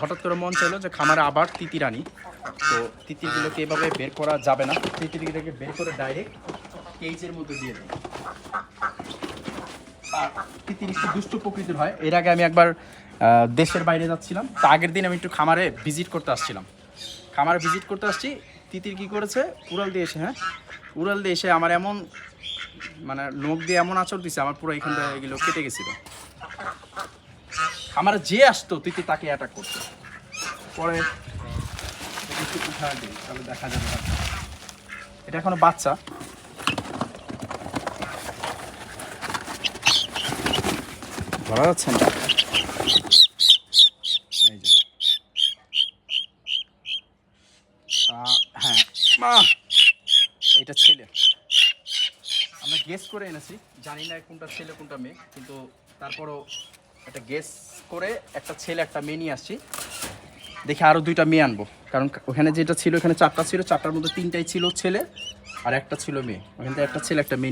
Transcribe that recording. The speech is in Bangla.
হঠাৎ করে মন চাইলো যে খামারে আবার তিতির আনি। তো তিতিরগুলোকে এভাবে বের করা যাবে না। তিতিরগুলোকে বের করে ডাইরেক্ট কেজের মধ্যে দিয়ে দেবো তিতির একটু দুষ্ট প্রকৃতির হয়। এর আগে আমি একবার দেশের বাইরে যাচ্ছিলাম। তো আগের দিন আমি একটু খামারে ভিজিট করতে আসছিলাম। খামারে ভিজিট করতে আসছি। তিতির কি করেছে? উড়াল দিয়ে এসে হ্যাঁ? উড়াল দিয়ে এসে আমার এমন মানে নখ দিয়ে এমন আচর দিছে, আমার পুরো এখানটা এগুলো কেটে গেছিল। আমার যে আসতো তিতি তাকে অ্যাটাক করতো। পরে তাহলে দেখা যাবে। এটা এখনও বাচ্চা। ধরা যাচ্ছে না। হ্যাঁ। মা! এটা ছেলে। আমরা গেস করে এনেছি। জানি না কোনটা ছেলে, কোনটা মেয়ে, কিন্তু তারপরও একটা গেস করে একটা ছেলে, একটা মেয়ে নিয়ে আসছি। দেখি আরও দুইটা মেয়ে আনব। কারণ ওখানে যেটা ছিল এখানে চারটা ছিল, চারটার মধ্যে তিনটাই ছিল ছেলে আর একটা ছিল মেয়ে। ওখান থেকে একটা ছেলে, একটা মেয়ে